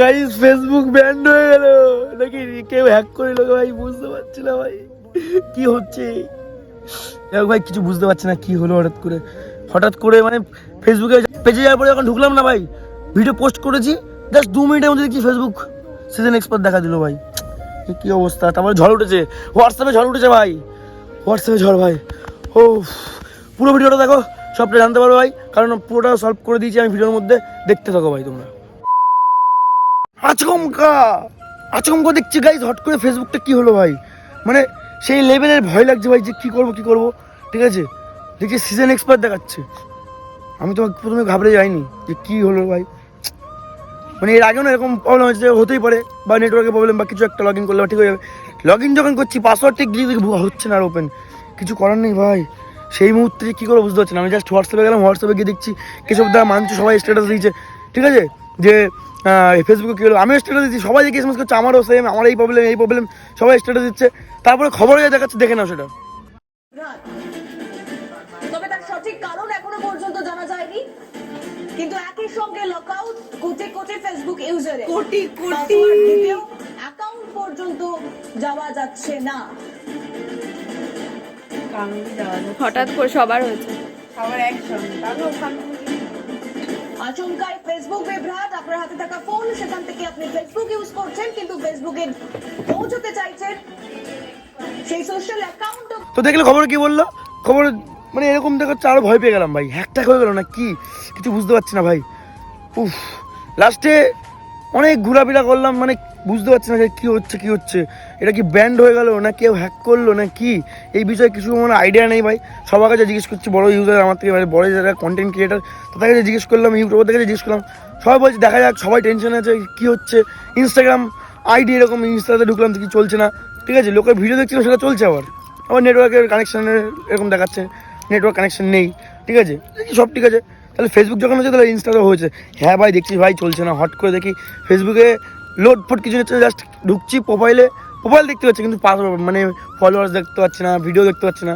Guys Facebook band হয়ে গেল। নাকি কেউ হ্যাক করে লোক ভাই? বুঝতে পারছি না ভাই। কি হচ্ছে? যাই ভাই, কিছু বুঝতে পারছি না কি হলো হঠাৎ করে। হঠাৎ করে মানে ফেসবুকে পেজে যাওয়ার পরে যখন ঢুকলাম না ভাই। ভিডিও পোস্ট করেছি। জাস্ট দু মিনিটের মধ্যে দেখছি ফেসবুক সিজন এক্সপার্ট দেখা দিল ভাই। কি অবস্থা? তারপরে ঝড় উঠেছে। হোয়াটসঅ্যাপে ঝড় উঠেছে ভাই। হোয়াটসঅ্যাপে ঝড় ভাই। ও পুরো ভিডিওটা দেখো, সবটা জানতে পারো ভাই। কারণ পুরোটা সলভ করে দিয়েছি আমি ভিডিওর মধ্যে। দেখতে থাকো ভাই তোমরা। আচমকা আচমকা দেখছি গাইজ হট করে ফেসবুকটা কি হলো ভাই? মানে সেই লেভেলের ভয় লাগছে ভাই যে কি করব কি করব, ঠিক আছে? দেখছি সিজন এক্সপার্ট দেখাচ্ছে। আমি তো প্রথমে ঘাবড়ে যাইনি যে কি হলো ভাই। মানে এর আগেও না এরকম প্রবলেম হচ্ছে হতেই পারে, বা নেটওয়ার্কের প্রবলেম বা কিছু একটা লগ ইন করলে ঠিক হয়ে যাবে। লগ ইন যখন করছি পাসওয়ার্ডটা গিয়ে দেখি হচ্ছে না আর ওপেন কিছু করার নেই ভাই। সেই মুহূর্তে কী করে বুঝতে পারছি না। আমি জাস্ট হোয়াটসঅ্যাপে গেলাম হোয়াটসঅ্যাপে গিয়ে দেখছি কেসব দা মানছি সবাই স্ট্যাটাস দিয়েছে। ঠিক আছে? যে ফেসবুকে কী হলো? আমিও স্ট্যাটাস দিচ্ছি সবাই দেখি এসএমএস করছে আমারও সেম আমার এই প্রবলেম এই প্রবলেম সবাই স্ট্যাটাস দিচ্ছে। তারপরে খবরে গিয়ে দেখাচ্ছে দেখে নাও সেটা। তবে তার সঠিক কারণ এখনও পর্যন্ত জানা যায়নি। কিন্তু একই সঙ্গে lockout crore crore Facebook ইউজারে crore crore. Account পর্যন্ত যাওয়া যাচ্ছে না। হঠাৎ করে সবার হয়েছে। সবার একসঙ্গে। তাহলে ওখানে আচমকায় ফেসবুক বিভ্রাট আপনার হাতে থাকা ফোন সেখান থেকে আপনি ফেসবুক ইউজ করছেন, কিন্তু ফেসবুকে পৌঁছতে চাইছেন সেই সোশ্যাল অ্যাকাউন্ট তো দেখলে খবর কি বলল? খবর মানে এরকম দেখাচ্ছে আরও ভয় পেয়ে গেলাম ভাই। হ্যাক ট্যাক হয়ে গেল না কি? কিছু বুঝতে পারছি না ভাই। উফ লাস্টে অনেক ঘোরাফেরা করলাম মানে বুঝতে পারছি না যে কী হচ্ছে কী হচ্ছে। এটা কি ব্যান্ড হয়ে গেল না কেউ হ্যাক করল না কি? এই বিষয়ে কিছু মানে আইডিয়া নেই ভাই। সবার কাছে জিজ্ঞেস করছি, বড় ইউজার আমার থেকে মানে বড় যারা কন্টেন্ট ক্রিয়েটার তাদের কাছে জিজ্ঞেস করলাম ইউটিউবার কাছে জিজ্ঞেস করলাম। সবাই বলছে, দেখা যাক, সবাই টেনশন আছে, কী হচ্ছে? ইনস্টাগ্রাম আইডি এরকম ইনস্টাতে ঢুকলাম দেখি চলছে না। ঠিক আছে, লোকের ভিডিও দেখছিল, সেটা চলছে আবার। আবার নেটওয়ার্কের কানেকশানের এরকম দেখাচ্ছে নেটওয়ার্ক কানেকশান নেই। ঠিক আছে সব ঠিক আছে। তাহলে ফেসবুক যখন হচ্ছে তাহলে ইনস্টাতেও হয়েছে। হ্যাঁ ভাই, দেখছি ভাই, চলছে না। হট করে দেখি। ফেসবুকে লোড ফোট কিছু হচ্ছে জাস্ট ঢুকছি প্রোফাইলে প্রোফাইল দেখতে পাচ্ছি, কিন্তু পাস মানে ফলোয়ার্স দেখতে পাচ্ছি না ভিডিও দেখতে পাচ্ছি না।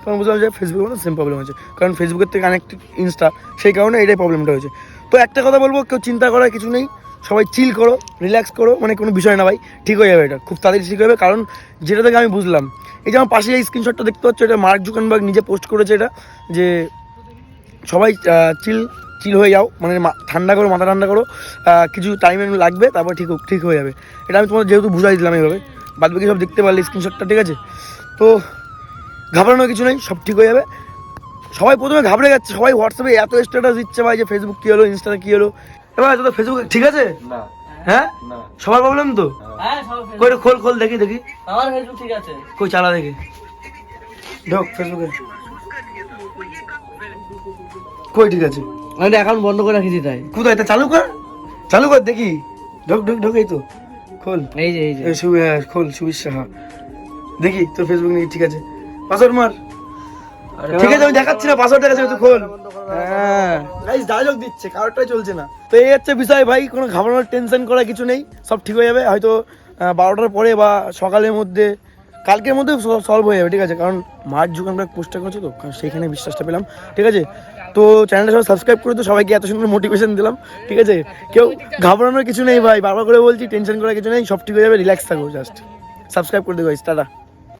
তখন বুঝলাম যে ফেসবুকের মধ্যে সেম প্রবলেম হয়েছে। কারণ ফেসবুকের থেকে কানেক্ট ইনস্টা সেই কারণে এটাই প্রবলেমটা হয়েছে। তো একটা কথা বলব, কেউ চিন্তা করার কিছু নেই। সবাই চিল করো রিল্যাক্স করো মানে কোনো বিষয় না ভাই, ঠিক হয়ে যাবে এটা। খুব তাড়াতাড়ি ঠিক হবে কারণ যেটা থেকে আমি বুঝলাম, এই যে আমার পাশে এই স্ক্রিনশটটা দেখতে পাচ্ছ, এটা মার্ক জুকানবার্গ নিজে পোস্ট করেছে এটা, যে সবাই চিল চিল হয়ে যাও মানে মা- ঠান্ডা করো মাথা ঠান্ডা করো কিছু টাইম লাগবে তারপর ঠিক ঠিক হয়ে যাবে। এটা আমি তোমার যেহেতু বুঝাই দিলাম এইভাবে। বাদ বাকি সব দেখতে পারলে স্ক্রিনশটটা ঠিক আছে? তো ঘাবড়ানোর কিছু নেই সব ঠিক হয়ে যাবে। সবাই প্রথমে ঘাবড়ে যাচ্ছে সবাই হোয়াটসঅ্যাপে এত স্ট্যাটাস দিচ্ছে ভাই যে ফেসবুক কী হলো ইনস্টাতে কী হলো। এবার তো ফেসবুক ঠিক আছে? না। হ্যাঁ? সবার প্রবলেম তো? হ্যাঁ কই খোল খোল দেখি দেখি। আমার ফেসবুক ঠিক আছে। কই চালা দেখি। ঢোক ফেসবুকে কই ঠিক আছে? আমি অ্যাকাউন্ট বন্ধ করে রাখি তাই। কোথায়? এটা চালু কর। চালু কর দেখি। ঢোক ঢোক ঢোক এই তো। খোল। এই যে এই যে। শুভ খোল সুবিশ সাহা। দেখি তোর ফেসবুক নিয়ে ঠিক আছে। পাসওয়ার্ড মার। ঠিক আছে আমি দেখাচ্ছি না পাসওয়ার্ড দেখাচ্ছি তুই খোল। হ্যাঁ। গাইস ডায়লগ দিচ্ছে কারোরটাই চলছে না। তো এই হচ্ছে বিষয় ভাই কোনো ঘাবড়ানোর টেনশন করা কিছু নেই সব ঠিক হয়ে যাবে। হয়তো বারোটার পরে বা সকালের মধ্যে কালকের মধ্যে সলভ হয়ে যাবে ঠিক আছে? কারণ মার্চ যুগ আমরা পোস্টটা করছি তো কারণ সেইখানে বিশ্বাসটা পেলাম ঠিক আছে? তো চ্যানেলটা সবাই সাবস্ক্রাইব করে তো সবাইকে এত সুন্দর মোটিভেশন দিলাম, ঠিক আছে? কেউ ঘাবড়ানোর কিছু নেই ভাই, বারবার করে বলছি টেনশন করার কিছু নেই, সব ঠিক হয়ে যাবে রিল্যাক্স থাকো জাস্ট সাবস্ক্রাইব করে দেবো টাটা।